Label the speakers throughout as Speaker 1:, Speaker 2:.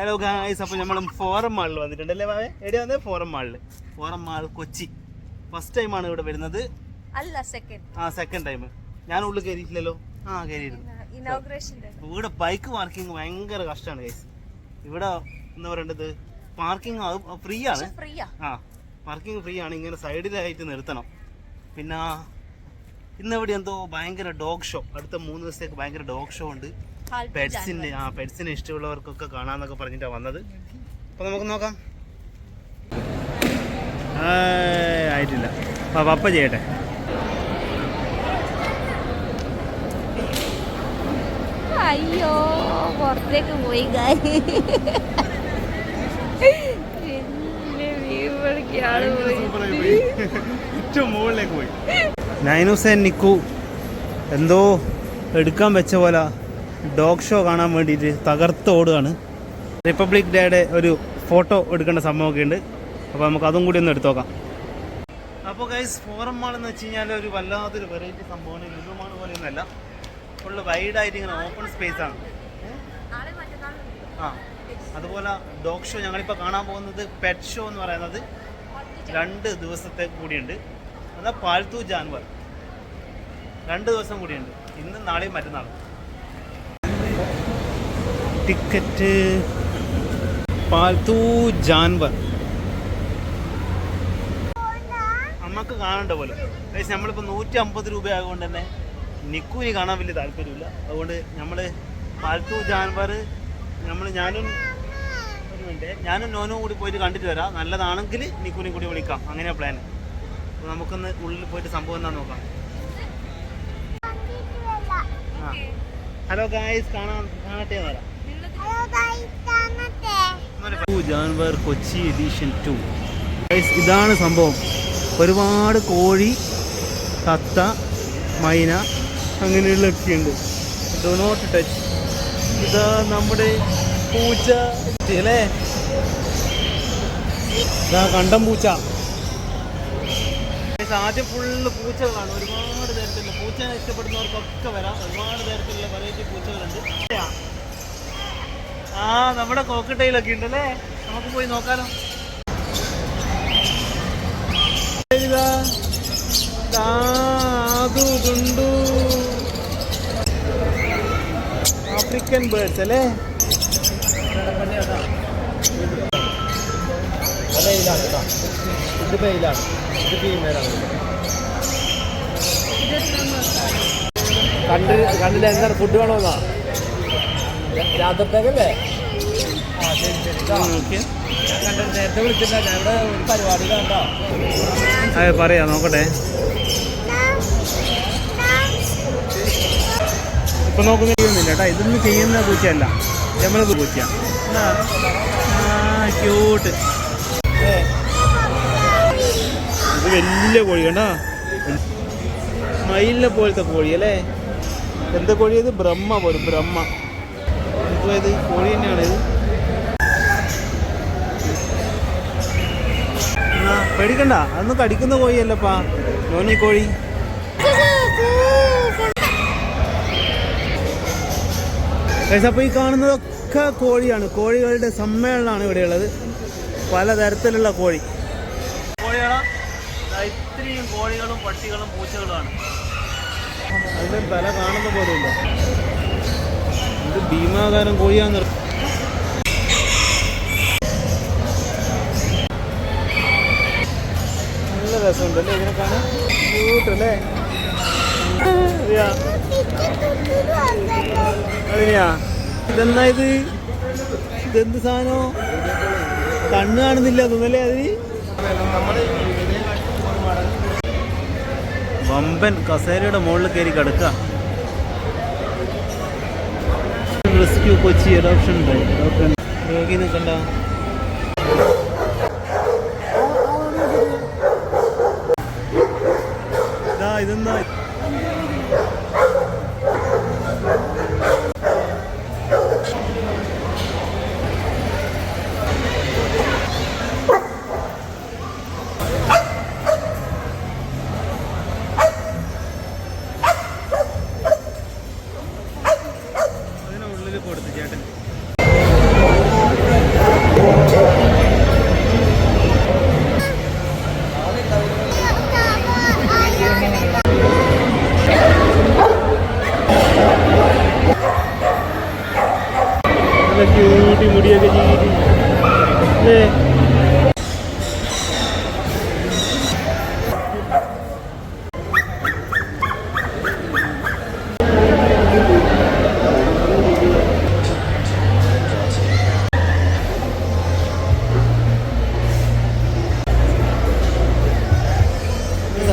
Speaker 1: Hello guys അപ്പോൾ നമ്മൾ forum മാളിൽ വന്നിട്ടുണ്ടല്ലേ മാവേ എവിടെ വന്നത് ഫോറം മാളിൽ ഫോറം മാൾ കൊച്ചി. ഫസ്റ്റ് ടൈമാണ് ഇവിടെ വരുന്നത്.
Speaker 2: അല്ല സെക്കൻഡ്
Speaker 1: ആ സെക്കൻഡ് ടൈം ഞാൻ ഉള്ളിൽ കയറിയിട്ടില്ലല്ലോ. ആ കയറിയിരുന്നു. ഇവിടെ ബൈക്ക് പാർക്കിംഗ് ഭയങ്കര കഷ്ടമാണ് ഗൈസ് ഇവിടെ എന്താ പറയേണ്ടത്? പാർക്കിംഗ് ഫ്രീ ആണ്. ആ. പാർക്കിംഗ് ഫ്രീ ആണ്. ഇങ്ങനെ സൈഡിലായിട്ട് നിർത്തണം. പിന്നെ ഇന്നിവിടെ എന്തോ ഭയങ്കര ഡോഗ് ഷോ അടുത്ത മൂന്ന് ദിവസത്തേക്ക് ഭയങ്കര ഡോഗ് ഷോ ഉണ്ട്. പെറ്റ്സിന് ആ പെറ്റ്സിന് ഇഷ്ടമുള്ളവർക്കൊക്കെ കാണാന്നൊക്കെ പറഞ്ഞിട്ടാണ് വന്നത്. അപ്പോൾ നമുക്ക് നോക്കാം. ആയിട്ടില്ല. ആ പപ്പ ചെയ്യട്ടെ.
Speaker 2: അയ്യോ പുറത്തേക്ക് പോയി
Speaker 1: നൈനുസേൻ നിക്കു. എന്തോ എടുക്കാൻ വെച്ച പോലെ. ഡോഗ് ഷോ കാണാൻ വേണ്ടിയിട്ട് തകർത്ത് ഓടുകയാണ്. റിപ്പബ്ലിക് ഡേയുടെ ഒരു ഫോട്ടോ എടുക്കേണ്ട സംഭവമൊക്കെ ഉണ്ട്. അപ്പോൾ നമുക്ക് അതും കൂടി ഒന്ന് എടുത്തു നോക്കാം അപ്പോൾ ഗൈസ് ഫോറം മാൾ എന്ന് വെച്ച് കഴിഞ്ഞാൽ ഒരു വല്ലാത്തൊരു വെറൈറ്റി സംഭവമാണ്. ലുലു മാൾ പോലെയൊന്നുമല്ല ഫുള്ള് വൈഡായിട്ട് ഇങ്ങനെ ഓപ്പൺ സ്പേസ് ആണ്. ആ. അതുപോലെ ഡോഗ് ഷോ ഞങ്ങളിപ്പോൾ കാണാൻ പോകുന്നത് പെറ്റ് ഷോ എന്ന് പറയുന്നത് രണ്ട് ദിവസത്തെ കൂടിയുണ്ട്. അതാ പാൽത്തു ജാൻവർ രണ്ട് ദിവസം കൂടിയുണ്ട്. ഇന്നും നാളെയും മറ്റന്നാളും. ടിക്കറ്റ് പാൽത്തു ജാൻവർ. നമുക്ക് കാണണ്ട പോലെ. ഗൈസ് നമ്മളിപ്പോൾ നൂറ്റി അമ്പത് രൂപ ആയതുകൊണ്ട് തന്നെ നിക്കുവിന് കാണാൻ വലിയ താല്പര്യമില്ല. അതുകൊണ്ട് നമ്മൾ പാൽത്തു ജാൻവർ നമ്മൾ ഞാനും ഒരു മിനിറ്റ് ഞാനും നോനും കൂടി പോയിട്ട് കണ്ടിട്ട് വരാം. നല്ലതാണെങ്കിൽ നിക്കുവിനെ കൂടി വിളിക്കാം. അങ്ങനെയാണ് പ്ലാൻ അപ്പോൾ നമുക്കൊന്ന് ഉള്ളിൽ പോയിട്ട് സംഭവം എന്താണെന്ന് നോക്കാം. ഹലോ ഗായ്സ് കാണാൻ കാണട്ടെ എന്ന് വരാം ജാൻവർ കൊച്ചി എഡിഷൻ ടു. ഇതാണ് സംഭവം. ഒരുപാട് കോഴി തത്ത മൈന അങ്ങനെയുള്ളൊക്കെയുണ്ട് ഡോ നോട്ട് ടച്ച് ഇതാ നമ്മുടെ പൂച്ച. അല്ലേ? ഇതാ കണ്ടം പൂച്ച. ആദ്യം ഫുള്ള് പൂച്ചകളാണ്. ഒരുപാട് തരത്തിലുള്ള പൂച്ചനെ ഇഷ്ടപ്പെടുന്നവർക്കൊക്കെ വരാം. ഒരുപാട് തരത്തിലുള്ള വെറൈറ്റി പൂച്ചകളുണ്ട്. ആ നമ്മുടെ കോക്കട്ടയിലൊക്കെ ഉണ്ടല്ലേ? നമുക്ക് പോയി ദുണ്ടു ആഫ്രിക്കൻ ബേർഡ്സ് അല്ലേ?
Speaker 3: കണ്ടില്ല എന്താണ്? ഫുഡ് വേണമെന്നാ രാത്രിത്തേക്കല്ലേ? ആ ശരി ശരി. ഞാൻ കണ്ട നേരത്തെ വിളിച്ചില്ല ഞാൻ ഇവിടെ ഒരു പരിപാടി കണ്ടോ
Speaker 1: അതെ പറയാ നോക്കട്ടെ. ഇപ്പൊ നോക്കുന്ന ചെയ്യുന്നില്ല കേട്ടോ. ഇതൊന്നും ചെയ്യുന്ന പൂച്ചയല്ല. നമ്മളത് പൂച്ച ക്യൂട്ട് ഇത് വലിയ കോഴി കണ്ടോ? മയിലിനെ പോലത്തെ കോഴി അല്ലേ? എന്താ കോഴി? ഇത് ബ്രഹ്മ പോലും ബ്രഹ്മ. ഇത് കോഴി തന്നെയാണ്. ഇത് പേടിക്കണ്ട. അതൊന്നും കടിക്കുന്ന കോഴിയല്ലപ്പാ. നോനി കോഴി. അപ്പൊ ഈ കാണുന്നതൊക്കെ കോഴിയാണ്. കോഴികളുടെ സമ്മേളനമാണ് ഇവിടെയുള്ളത് പലതരത്തിലുള്ള കോഴി. കോഴികളാ ഇത്രയും കോഴികളും പട്ടികളും പൂച്ചകളുമാണ്. അതിന്റെ തല കാണുന്ന പോലുമില്ല. ഇത് ഭീമാകാരം കോഴിയാന്ന് നല്ല രസമുണ്ടല്ലേ ഇതിനെ കാണാൻ? ക്യൂട്ട് അല്ലേ? അറിയാ അതിനെയാ? ഇതെന്നാ ഇത്? ഇതെന്ത് സാധനോ? കണ്ണ് കാണുന്നില്ല തോന്നല്ലേ അതിന്? വമ്പൻ കസേരയുടെ മുകളിൽ കയറി കിടക്ക റെസ്ക്യൂ കൊച്ചി അഡോപ്ഷൻ രോഗി നിൽക്കണ്ട ഇതാ ഇതെന്താ? ക്യൂട്ടി മുടിയൊക്കെ ചെയ്തിട്ട്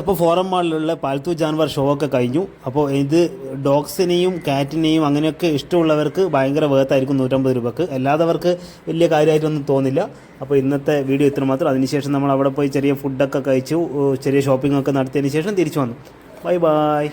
Speaker 1: അപ്പോൾ ഫോറം മാളിലുള്ള പാൽത്തു ജാൻവർ ഷോ ഒക്കെ കഴിഞ്ഞു. അപ്പോൾ ഇത് ഡോഗ്സിനെയും കാറ്റിനെയും അങ്ങനെയൊക്കെ ഇഷ്ടമുള്ളവർക്ക് ഭയങ്കര വേർത്തായിരിക്കും നൂറ്റമ്പത് രൂപക്ക്. അല്ലാത്തവർക്ക് വലിയ കാര്യമായിട്ടൊന്നും തോന്നില്ല. അപ്പോൾ ഇന്നത്തെ വീഡിയോ ഇത്ര മാത്രം അതിനുശേഷം നമ്മൾ അവിടെ പോയി ചെറിയ ഫുഡൊക്കെ കഴിച്ചു ചെറിയ ഷോപ്പിംഗ് ഒക്കെ നടത്തിയതിന് ശേഷം തിരിച്ചു വന്നു. Bye bye